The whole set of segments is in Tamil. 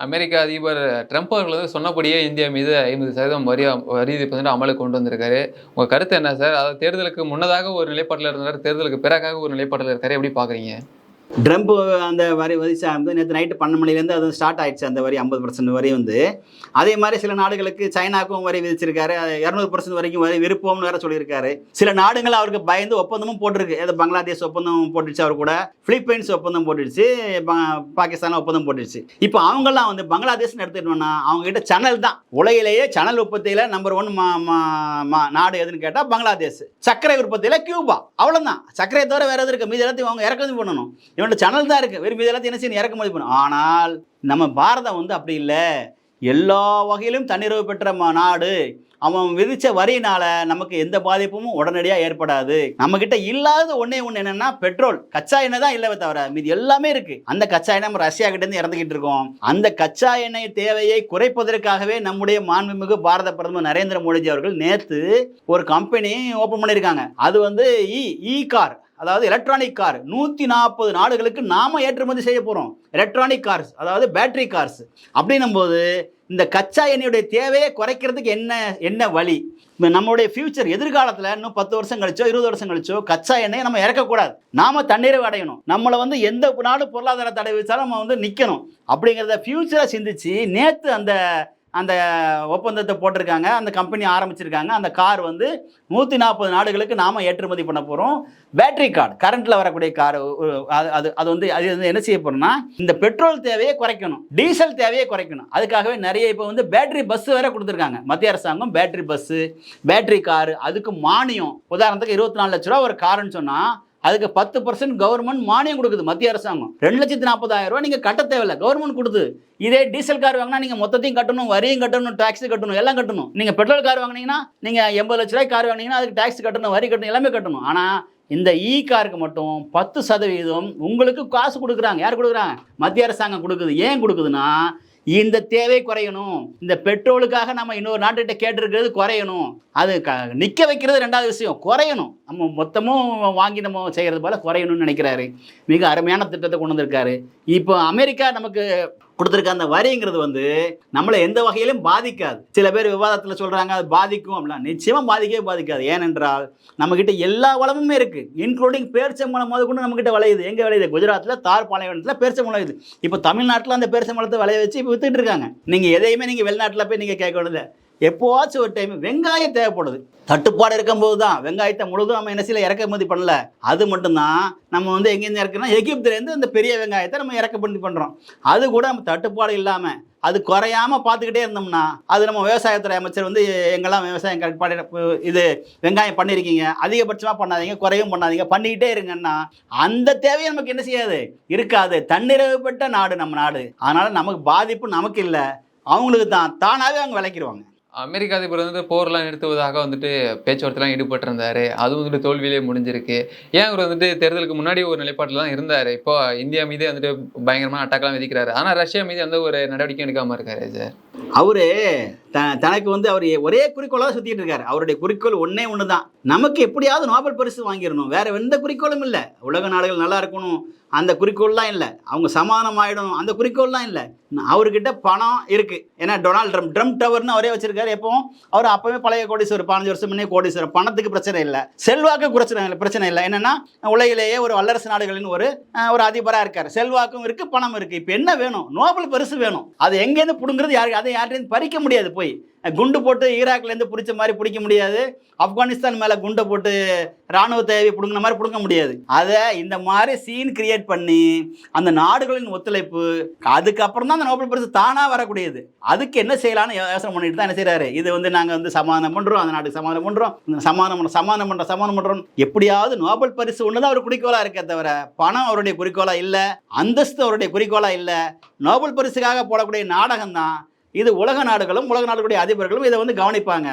அமெரிக்க அதிபர் ட்ரம்ப் அவர்கள் வந்து சொன்னபடியே இந்தியா மீது ஐம்பது சதவீதம் வரி வரி விதிப்பு அமலுக்கு கொண்டு வந்திருக்காரு. உங்கள் கருத்து என்ன சார்? அதாவது தேர்தலுக்கு முன்னதாக ஒரு நிலைப்பாட்டில் இருந்தார் தேர்தலுக்கு பிறகாக ஒரு நிலைப்பாட்டில் இருக்காரு. எப்படி பார்க்குறீங்க ட்ரம்ப் அந்த வரி வரிசா வந்து நேற்று நைட்டு பன்னெண்டு மணிலேருந்து அது ஸ்டார்ட் ஆயிடுச்சு அந்த வரி ஐம்பது பர்சன்ட் வரி வந்து. அதே மாதிரி சில நாடுகளுக்கு சைனாக்கும் வரி விதிச்சிருக்காரு இரநூறு பர்சன்ட் வரைக்கும் வரி விருப்பம்னு வேற சொல்லியிருக்காரு. சில நாடுகள் அவருக்கு பயந்து ஒப்பந்தமும் போட்டிருக்கு. ஏதோ பங்களாதேஷ் ஒப்பந்தம் போட்டுடுச்சு அவர் கூட பிலிப்பைன்ஸ் ஒப்பந்தம் போட்டுடுச்சு பாகிஸ்தான் ஒப்பந்தம் போட்டுடுச்சு. இப்போ அவங்கெல்லாம் வந்து பங்களாதேஷ்னு எடுத்துட்டோம்னா அவங்க கிட்ட சேனல் தான். உலகிலேயே சேனல் உற்பத்தியில் நம்பர் ஒன் நாடு எதுன்னு கேட்டால் பங்களாதேஷ். சர்க்கரை உற்பத்தியில் கியூபா. அவ்வளோதான் சர்க்கரை தவிர வேற எது இருக்குது மீது எல்லாத்தையும் அவங்க இறக்குமதி பண்ணணும். இவனோட சேனல் தான் இருக்குது வெறும் இதெல்லாம் என்ன செய்யணும்? இறக்குமதி பண்ணும் ஆனால் நம்ம பாரதம் வந்து அப்படி இல்லை. எல்லா வகையிலும் தன்னிறைவு பெற்ற நாடு. அவன் விதித்த வரியினால் நமக்கு எந்த பாதிப்பும் உடனடியாக ஏற்படாது. நம்மக்கிட்ட இல்லாத ஒன்றே ஒன்று என்னென்னா பெட்ரோல் கச்சா எண்ணெய் தான் இல்லவே தவிர மீதி எல்லாமே இருக்குது அந்த கச்சா எண்ணெய் நம்ம ரஷ்யா கிட்டேருந்து இறந்துக்கிட்டு இருக்கோம். அந்த கச்சா எண்ணெய் தேவையை குறைப்பதற்காகவே நம்முடைய மாண்புமிகு பாரத பிரதமர் நரேந்திர மோடிஜி அவர்கள் நேற்று ஒரு கம்பெனி ஓப்பன் பண்ணியிருக்காங்க. அது வந்து இ இ கார் அதாவது எலக்ட்ரானிக் கார் நூற்றி நாற்பது நாடுகளுக்கு நாம் ஏற்றுமதி செய்ய போகிறோம் எலக்ட்ரானிக் கார்ஸ் அதாவது பேட்டரி கார்ஸ் அப்படின்னும் போது இந்த கச்சா எண்ணெயுடைய தேவையை குறைக்கிறதுக்கு என்ன என்ன வழி? இந்த நம்மளுடைய ஃபியூச்சர் எதிர்காலத்தில் இன்னும் பத்து வருஷம் கழிச்சோ இருபது வருஷம் கழிச்சோ கச்சா எண்ணெயை நம்ம இறக்கக்கூடாது. நாம தண்ணீரை அடையணும். நம்மளை வந்து எந்த நாடு பொருளாதார தடை வச்சாலும் நம்ம வந்து நிற்கணும் அப்படிங்கிறத ஃபியூச்சரை சிந்திச்சு நேற்று அந்த அந்த ஒப்பந்தத்தை போட்டிருக்காங்க அந்த கம்பெனி ஆரம்பிச்சிருக்காங்க. அந்த கார் வந்து நூற்றி நாற்பது நாடுகளுக்கு நாம் ஏற்றுமதி பண்ண போகிறோம் பேட்டரி கார் கரண்ட்டில் வரக்கூடிய கார் அது அது அது வந்து அது வந்து என்ன செய்ய போகிறோம்னா இந்த பெட்ரோல் தேவையை குறைக்கணும் டீசல் தேவையை குறைக்கணும். அதுக்காகவே நிறைய இப்போ வந்து பேட்டரி பஸ் வேற கொடுத்துருக்காங்க. மத்திய அரசாங்கம் பேட்டரி பஸ்ஸு பேட்டரி காரு அதுக்கு மானியம். உதாரணத்துக்கு இருபத்தி நாலு லட்ச ரூபா ஒரு காருன்னு சொன்னால் அதுக்கு பத்து பர்சன்ட் கவர்மெண்ட் மானியம் கொடுக்குது மத்திய அரசாங்கம். ரெண்டு லட்சத்தி நாற்பதாயிரம் ரூபாய் நீங்கள் கட்ட தேவையில்ல. கவர்மெண்ட் கொடுத்து இதே டீசல் கார் வாங்கினா நீங்கள் மொத்தத்தையும் கட்டணும் வரியும் கட்டணும் டாக்ஸ் கட்டணும் எல்லாம் கட்டணும். நீங்கள் பெட்ரோல் கார் வாங்கினீங்கன்னா நீங்கள் எண்பது லட்ச ரூபாய் கார் வாங்கினீங்கன்னா அதுக்கு டாக்ஸ் கட்டணும் வரி கட்டணும் எல்லாமே கட்டணும். ஆனால் இந்த இ காருக்கு மட்டும் பத்து சதவீதம் உங்களுக்கு காசு கொடுக்குறாங்க. யார் கொடுக்குறாங்க? மத்திய அரசாங்கம் கொடுக்குது. ஏன் கொடுக்குதுன்னா இந்த தேவை குறையணும். இந்த பெட்ரோலுக்காக நம்ம இன்னொரு நாட்டுகிட்ட கேட்டிருக்கிறது குறையணும். அது க நிற்க வைக்கிறது ரெண்டாவது விஷயம். குறையணும். நம்ம மொத்தமும் வாங்கி நம்ம செய்கிறது போல் குறையணும்னு நினைக்கிறாரு. மிக அருமையான திட்டத்தை கொண்டு வந்திருக்காரு. இப்போ அமெரிக்கா நமக்கு கொடுத்துருக்க அந்த வரிங்கிறது வந்து நம்மளை எந்த வகையிலும் பாதிக்காது. சில பேர் விவாதத்தில் சொல்கிறாங்க அது பாதிக்கும் அப்படின்னா நிச்சயமாக பாதிக்கவே பாதிக்காது. ஏனென்றால் நம்மக்கிட்ட எல்லா வளமுமே இருக்குது இன்க்ளூடிங் பேரிச்சம்பழம் முத கொண்டு நம்மக்கிட்ட விளையுது. எங்கே விளையுது? குஜராத்தில் தார் பாலைவனத்தில் பேரிச்சம்பழம் விளையுது. இப்போ தமிழ்நாட்டில் அந்த பேரிச்சம்பழத்தை விளைய வச்சு இப்போ வித்துட்டு இருக்காங்க. நீங்கள் எதையுமே நீங்கள் வெளிநாட்டில் போய் நீங்கள் கேட்கணும்ல எப்போவாச்சும் ஒரு டைம் வெங்காயம் தேவைப்படுது. தட்டுப்பாடு இருக்கும்போது தான் வெங்காயத்தை முழுதும் நம்ம என்ன செய்யல? இறக்குமதி பண்ணல. அது மட்டும்தான் நம்ம வந்து எங்கேருந்து இறக்குனா எகிப்துலேருந்து இந்த பெரிய வெங்காயத்தை நம்ம இறக்குமதி பண்ணுறோம் அது கூட நம்ம தட்டுப்பாடு இல்லாமல் அது குறையாம பார்த்துக்கிட்டே இருந்தோம்னா அது நம்ம விவசாயத்துறை அமைச்சர் வந்து எங்கெல்லாம் விவசாயம் கட்டுப்பாடு இது வெங்காயம் பண்ணியிருக்கீங்க அதிகபட்சமாக பண்ணாதீங்க குறையும் பண்ணாதீங்க பண்ணிக்கிட்டே இருங்கன்னா அந்த தேவையை நமக்கு என்ன செய்யாது? இருக்காது. தன்னிறைவு பெற்ற நாடு நம்ம நாடு. அதனால் நமக்கு பாதிப்பு நமக்கு இல்லை. அவங்களுக்கு தான் தானாகவே அவங்க விளைக்கிடுவாங்க அமெரிக்க அதிபர் வந்து போர்லாம் நிறுத்துவதாக வந்துட்டு பேச்சுவார்த்தைலாம் ஈடுபட்டிருந்தாரு. அது வந்துட்டு தோல்வியிலே முடிஞ்சிருக்கு. ஏன் அவர் வந்துட்டு தேர்தலுக்கு முன்னாடி ஒரு நிலைப்பாட்டில் தான் இருந்தார்? இப்போ இந்தியா மீதே வந்துட்டு பயங்கரமான அட்டாக்லாம் விதிக்கிறாரு. ஆனால் ரஷ்யா மீது எந்த ஒரு நடவடிக்கையும் எடுக்காமல் இருக்காரு சார் அவரு த தனக்கு வந்து அவர் ஒரே குறிக்கோளாக சுத்திட்டு இருக்காரு. அவருடைய குறிக்கோள் ஒன்றே ஒன்று தான் நமக்கு எப்படியாவது நோபல் பரிசு வாங்கிடணும். வேற எந்த குறிக்கோளும் இல்லை. உலக நாடுகள் நல்லா இருக்கணும். அந்த குறிக்கோள்லாம் இல்லை. அவங்க சமாதானம் ஆகிடணும் அந்த குறிக்கோள்லாம் இல்லை. அவர்கிட்ட பணம் இருக்கு. ஏன்னா டொனால்ட் ட்ரம்ப் ட்ரம்ப் டவர்னு அவரே வச்சிருக்காரு. எப்பவும் அவர் அப்பவே பழைய கோடீஸ்வரர் பதினஞ்சு வருஷம் முன்னே கோடீஸ்வரர். பணத்துக்கு பிரச்சனை இல்லை. செல்வாக்கு பிரச்சனை இல்லை பிரச்சனை இல்லை. என்னன்னா உலகிலேயே ஒரு வல்லரசு நாடுகளின் ஒரு ஒரு அதிபராக இருக்கார். செல்வாக்கும் இருக்கு பணம் இருக்கு. இப்போ என்ன வேணும்? நோபல் பரிசு வேணும். அது எங்கேருந்து பிடுங்குறது யாருக்கு? அது யார்கிட்டையும் பறிக்க முடியாது போய். குண்டு போட்டு ஈராக்லேருந்து பிடிச்ச மாதிரி பிடிக்க முடியாது. ஆப்கானிஸ்தான் மேலே குண்டை போட்டு ராணுவ தேவை பிடுங்கின மாதிரி பிடுங்க முடியாது. அதை இந்த மாதிரி சீன் கிரியேட் பண்ணி அந்த நாடுகளின் ஒத்துழைப்பு அதுக்கப்புறம் தான் அந்த நோபல் பரிசு தானாக வரக்கூடியது. அதுக்கு என்ன செய்யலாம்னு யோசனை பண்ணிட்டு தான் என்ன செய்கிறாரு இது வந்து நாங்கள் வந்து சமாதானம் பண்ணுறோம் அந்த நாட்டுக்கு சமாதானம் பண்ணுறோம் சமாதானம் பண்ண சமாதானம் பண்ணுறோம் சமாதானம் பண்ணுறோம் எப்படியாவது நோபல் பரிசு ஒன்று தான் அவர் குறிக்கோளாக இருக்கே தவிர பணம் அவருடைய குறிக்கோளாக இல்லை அந்தஸ்து அவருடைய குறிக்கோளாக இல்லை நோபல் பரிசுக்காக போடக்கூடிய நாடகம் தான் இது உலக நாடுகளும் உலக நாடுகளுடைய அதிபர்களும் இதை வந்து கவனிப்பாங்க.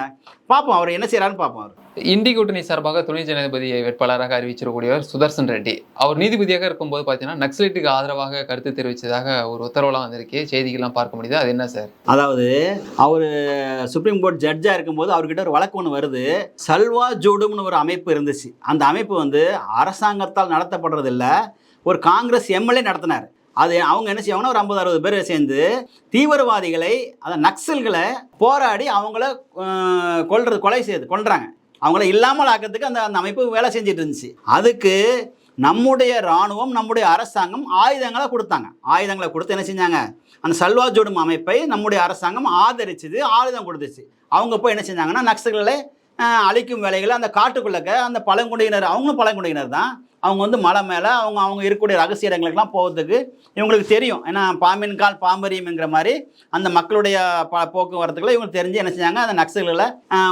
பார்ப்போம் அவர் என்ன செய்யறான்னு பார்ப்போம் அவர். இந்தி கூட்டணி சார்பாக துணை ஜனாதிபதி வேட்பாளராக அறிவிச்சிருக்கக்கூடியவர் சுதர்சன் ரெட்டி. அவர் நீதிபதியாக இருக்கும்போது பார்த்தீங்கன்னா நக்சலைட்டுக்கு ஆதரவாக கருத்து தெரிவித்ததாக ஒரு உத்தரவுலாம் வந்திருக்கு. செய்திகள்லாம் பார்க்க முடியுது? அது என்ன சார்? அதாவது அவர் சுப்ரீம் கோர்ட் ஜட்ஜாக இருக்கும்போது அவர்கிட்ட ஒரு வழக்கு ஒன்று வருது. சல்வா ஜோடும்னு ஒரு அமைப்பு இருந்துச்சு. அந்த அமைப்பு வந்து அரசாங்கத்தால் நடத்தப்படுறதில்ல. ஒரு காங்கிரஸ் எம்எல்ஏ நடத்தினார். அது அவங்க என்ன செய்வாங்கன்னா ஒரு ஐம்பது அறுபது பேர் சேர்ந்து தீவிரவாதிகளை அதை நக்சல்களை போராடி அவங்கள கொள்றது கொலை செய்யுது கொள்றாங்க அவங்கள இல்லாமல் ஆக்கிறதுக்கு அந்த அந்த அமைப்பு வேலை செஞ்சுட்டு இருந்துச்சு. அதுக்கு நம்முடைய இராணுவம் நம்முடைய அரசாங்கம் ஆயுதங்களை கொடுத்தாங்க. ஆயுதங்களை கொடுத்து என்ன செஞ்சாங்க? அந்த சல்வா ஜோடும் அமைப்பை நம்முடைய அரசாங்கம் ஆதரிச்சது ஆயுதம் கொடுத்துச்சு. அவங்க போய் என்ன செஞ்சாங்கன்னா நக்சல்களை அழிக்கும் வேலைகளை அந்த காட்டுக்குள்ளக்க அந்த பழங்குடியினர் அவங்களும் பழங்குடியினர் தான் அவங்க வந்து மலை மேலே அவங்க அவங்க இருக்கக்கூடிய ரகசிய இடங்களுக்கெல்லாம் போகிறதுக்கு இவங்களுக்கு தெரியும். ஏன்னா பாம்பின் கால் பாம்பரியம்ங்கிற மாதிரி அந்த மக்களுடைய ப போக்குவரத்துக்களை இவங்களுக்கு தெரிஞ்சு என்ன செஞ்சாங்க அந்த நக்சல்களை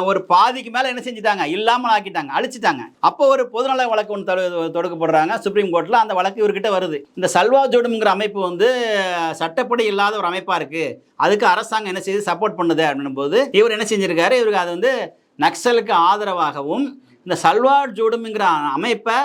ஒரு பாதிக்கு மேலே என்ன செஞ்சுட்டாங்க இல்லாமல் ஆக்கிட்டாங்க அழிச்சிட்டாங்க. அப்போ ஒரு பொதுநல வழக்கு ஒன்று தொடு தொடுக்கப்படுறாங்க சுப்ரீம் கோர்ட்டில் அந்த வழக்கு இவர்கிட்ட வருது. இந்த சல்வா ஜோடுங்கிற அமைப்பு வந்து சட்டப்படி இல்லாத ஒரு அமைப்பாக இருக்குது அதுக்கு அரசாங்கம் என்ன செய்து சப்போர்ட் பண்ணுது அப்படின்னும் போது இவர் என்ன செஞ்சிருக்காரு? இவருக்கு அது வந்து நக்சலுக்கு ஆதரவாகவும் இந்த சல்வார் ஜோடுங்கிற அமைப்பை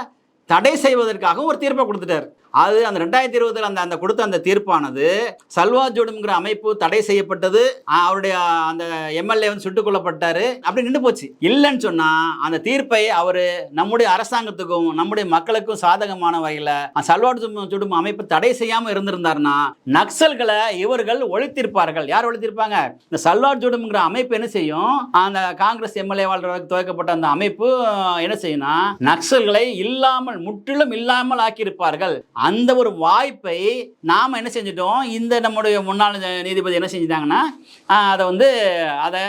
தடை செய்வதற்காக ஒரு தீர்ப்பை கொடுத்துட்டார். அது அந்த ரெண்டாயிரத்தி இருபதில் அந்த அந்த கொடுத்த அந்த தீர்ப்பானது சல்வா ஜோடுங்கிற அமைப்பு தடை செய்யப்பட்டது. அவருடைய அந்த எம்எல்ஏ வந்து சுட்டுக் கொல்லப்பட்டாரு. அப்படி நின்று போச்சு. இல்லைன்னு சொன்னா அந்த தீர்ப்பை அவர் நம்முடைய அரசாங்கத்துக்கும் நம்முடைய மக்களுக்கும் சாதகமான வகையில் சல்வா ஜோடும் அமைப்பு தடை செய்யாம இருந்திருந்தாருன்னா நக்சல்களை இவர்கள் ஒழித்திருப்பார்கள். யார் ஒழித்திருப்பாங்க? இந்த சல்வா ஜோடுங்கிற அமைப்பு என்ன செய்யும்? அந்த காங்கிரஸ் எம்எல்ஏ வாழ்றதுக்கு துவக்கப்பட்ட அந்த அமைப்பு என்ன செய்யும்னா நக்சல்களை இல்லாமல் முற்றிலும் இல்லாமல் ஆக்கியிருப்பார்கள். அந்த ஒரு வாய்ப்பை நாம் என்ன செஞ்சிட்டோம்? இந்த நம்முடைய முன்னாள் நீதிபதி என்ன செஞ்சிட்டாங்கன்னா அதை வந்து அதை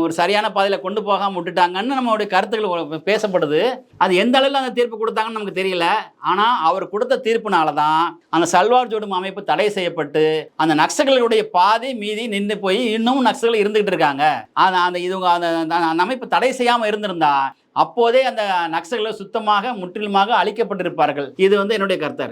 ஒரு சரியான பாதையில் கொண்டு போகாமல் விட்டுட்டாங்கன்னு நம்மளுடைய கருத்துக்கள் பேசப்படுது. அது எந்த அளவில் அந்த தீர்ப்பு கொடுத்தாங்கன்னு நமக்கு தெரியல. ஆனால் அவர் கொடுத்த தீர்ப்புனால தான் அந்த சல்வார் ஜோடும் அமைப்பு தடை செய்யப்பட்டு அந்த நக்சல்களுடைய பாதி மீதி நின்று போய் இன்னமும் நக்சல்கள் இருந்துகிட்டு இருக்காங்க. அந்த அந்த இது அந்த அந்த- அந்த அமைப்பு தடை செய்யாமல் இருந்திருந்தா அப்போதே அந்த நக்சல்களை சுத்தமாக முற்றிலுமாக அழிக்கப்பட்டிருப்பார்கள். இது வந்து என்னுடைய கருத்தா